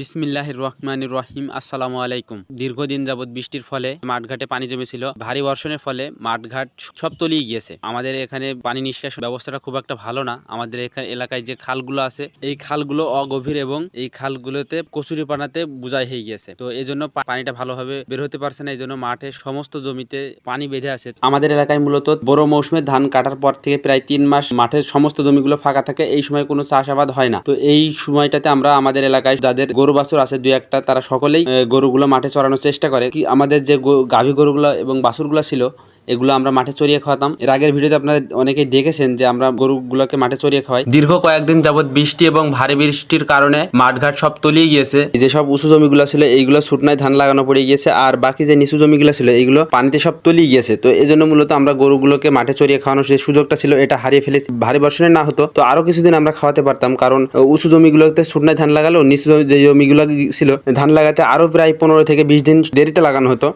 বিসমিল্লাহ রহমান রহিম আসসালামু আলাইকুম। দীর্ঘদিন যাবৎ বৃষ্টির ফলে মাঠঘাটে পানি জমেছিল। ভারী বর্ষণের ফলে মাঠঘাট সব তলিয়ে গিয়েছে। আমাদের এখানে পানি নিষ্কাশন ব্যবস্থাটা খুব একটা ভালো না। আমাদের এখানে এলাকায় যে খালগুলো আছে, এই খালগুলো অগভীর এবং এই খালগুলোতে কচুরি পানাতে বোঝাই হয়ে গিয়েছে। তো এই জন্য পানিটা ভালোভাবে বের হতে পারছে না এই জন্য মাঠে সমস্ত জমিতে পানি বেঁধে আছে। আমাদের এলাকায় মূলত বড় মৌসুমে ধান কাটার পর থেকে প্রায় তিন মাস মাঠের সমস্ত জমিগুলো ফাঁকা থাকে। এই সময় কোনো চাষাবাদ হয় না। তো এই সময়টাতে আমরা আমাদের এলাকায় যাদের গরু বাছুর আছে দু একটা, তারা সকলেই গরুগুলো মাঠে চড়ানোর চেষ্টা করে। কি আমাদের যে গাভী গরুগুলো এবং বাছুরগুলো ছিল এগুলো আমরা মাঠে চড়িয়ে খাওয়াতাম। এর আগের ভিডিওতে আপনারা অনেকেই দেখেছেন যে আমরা গরুগুলোকে মাঠে চড়িয়ে খাওয়াই। দীর্ঘ কয়েকদিন যাবৎ বৃষ্টি এবং ভারী বৃষ্টির কারণে মাঠঘাট সব তলিয়ে গিয়েছে। যে সব উঁচু জমিগুলো ছিল, এইগুলো শুটনায় ধান লাগানো পড়ে গিয়েছে, আর বাকি যে নিচু জমিগুলো ছিল, এইগুলো পানিতে সব তলিয়ে গিয়েছে। তো এই জন্য মূলত আমরা গরুগুলোকে মাঠে চড়িয়ে খাওয়ানোর যে সুযোগটা ছিল, এটা হারিয়ে ফেলেছি। ভারী বর্ষণে না হতো, তো আরও কিছুদিন আমরা খাওয়াতে পারতাম, কারণ উঁচু জমিগুলোতে শুটনায় ধান লাগালেও নিচু যে জমিগুলো ছিল, ধান লাগাতে আরও প্রায় পনেরো থেকে বিশ দিন দেরিতে লাগানো হতো।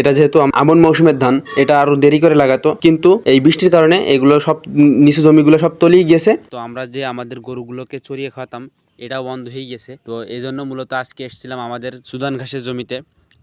এটা যেহেতু আমন মৌসুমের ধান, এটা আরও দেরি করে লাগাতো। কিন্তু এই বৃষ্টির কারণে এগুলো সব নিচু জমিগুলো সব তলিয়ে গিয়েছে। তো আমরা যে আমাদের গরুগুলোকে চড়িয়ে খাওয়াতাম, এটাও বন্ধ হয়ে গেছে তো এই জন্য মূলত আজকে এসেছিলাম আমাদের সুদান ঘাসের জমিতে।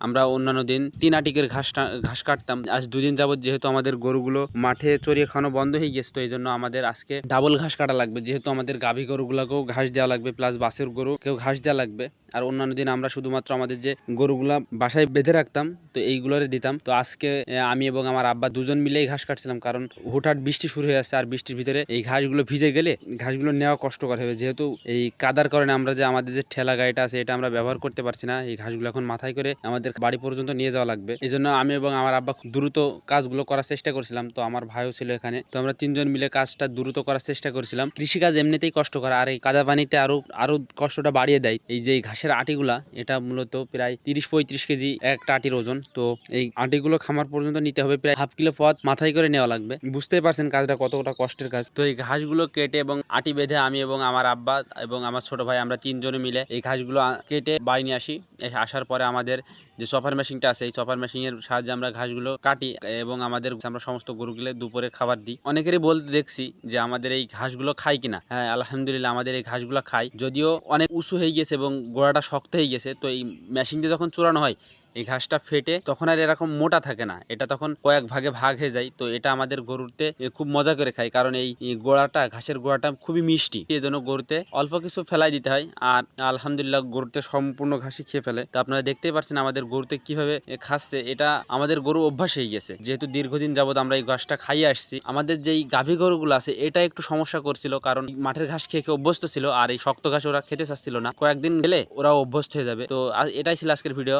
আমরা অন্যান্য দিন তিন আটিকের ঘাসটা ঘাস কাটতাম। আজ দুদিন যাবত যেহেতু আমাদের গরুগুলো মাঠে চড়িয়ে খাওয়ানো বন্ধ হয়ে গেছে তো এই জন্য আমাদের আজকে ডাবল ঘাস কাটা লাগবে। যেহেতু আমাদের গাভী গরুগুলোকেও ঘাস দেওয়া লাগবে প্লাস বাসের গরুকেও ঘাস দেওয়া লাগবে। আর অন্যান্য দিন আমরা শুধুমাত্র আমাদের যে গরুগুলা বাসায় বেঁধে রাখতাম, তো এইগুলোরে দিতাম। তো আজকে আমি এবং আমার আব্বা দুজন মিলেই ঘাস কাটছিলাম, কারণ হুটহাট বৃষ্টি শুরু হয়ে আসছে আর বৃষ্টির ভিতরে এই ঘাসগুলো ভিজে গেলে ঘাসগুলো নেওয়া কষ্টকর হবে। যেহেতু এই কাদার কারণে আমরা যে আমাদের যে ঠেলা গাড়িটা আছে, এটা আমরা ব্যবহার করতে পারছি না। এই ঘাসগুলো এখন মাথায় করে আমাদের বাড়ি পর্যন্ত নিয়ে যাওয়া লাগবে। এই জন্য আমি এবং আমার আব্বা দ্রুত কাজগুলো করার চেষ্টা করছিলাম। তো আমার ভাইও ছিল এখানে। তো আমরা তিনজন মিলে কাজটা দ্রুত করার চেষ্টা করছিলাম। কৃষিকাজ এমনিতেই কষ্ট করা আর এই কাদা পানিতে আরও আরও কষ্টটা বাড়িয়ে দেয়। এই যে এই ঘাসের আটিগুলা, এটা মূলত প্রায় তিরিশ পঁয়ত্রিশ কেজি একটা আটির ওজন। তো এই আটিগুলো খামার পর্যন্ত নিতে হবে প্রায় হাফ কিলো পথ মাথায় করে নেওয়া লাগবে। বুঝতেই পারছেন কাজটা কতটা কষ্টের কাজ। তো এই ঘাসগুলো কেটে এবং আটি বেঁধে আমি এবং আমার আব্বা এবং আমার ছোট ভাই আমরা তিনজনে মিলে এই ঘাসগুলো কেটে বাড়ি নিয়ে আসি। আসার পরে আমাদের যে চপার মেশিনটা আছে, এই চপার মেশিনের সাহায্যে আমরা ঘাসগুলো কাটি এবং আমাদের আমরা সমস্ত গরুগুলো দুপুরে খাবার দিই। অনেকেরই বলতে দেখছি যে আমাদের এই ঘাসগুলো খাই কিনা। হ্যাঁ আলহামদুলিল্লাহ আমাদের এই ঘাসগুলো খাই যদিও অনেক উঁচু হয়ে গেছে এবং গোড়াটা শক্ত হয়ে গেছে, তো এই মেশিন দিয়ে যখন চোরানো হয় এই ঘাসটা ফেটে তখন আর এরকম মোটা থাকে না। এটা তখন কয়েক ভাগে ভাগ হয়ে যায়। তো এটা আমাদের গরুতে খুব মজা করে খায়। কারণ এই গোড়াটা, ঘাসের গোড়াটা খুবই মিষ্টি। এই জন্য গরুতে অল্প কিছু ফেলাই দিতে হয়। আর আলহামদুলিল্লাহ গরুতে সম্পূর্ণ ঘাসই খেয়ে ফেলে। তো আপনারা দেখতেই পাচ্ছেন আমাদের গরুতে কীভাবে খাচ্ছে। এটা আমাদের গরু অভ্যাস হয়ে গেছে। যেহেতু দীর্ঘদিন যাবত আমরা এই ঘাসটা খাইয়ে আসছি, আমাদের যেই গাভী গরুগুলো আছে, এটা একটু সমস্যা করছিল। কারণ মাঠের ঘাস খেয়ে খেয়ে অভ্যস্ত ছিল। আর এই শক্ত ঘাস ওরা খেতে চাচ্ছিল না। কয়েকদিন গেলে ওরা অভ্যস্ত হয়ে যাবে। তো এটাই ছিল আজকের ভিডিও।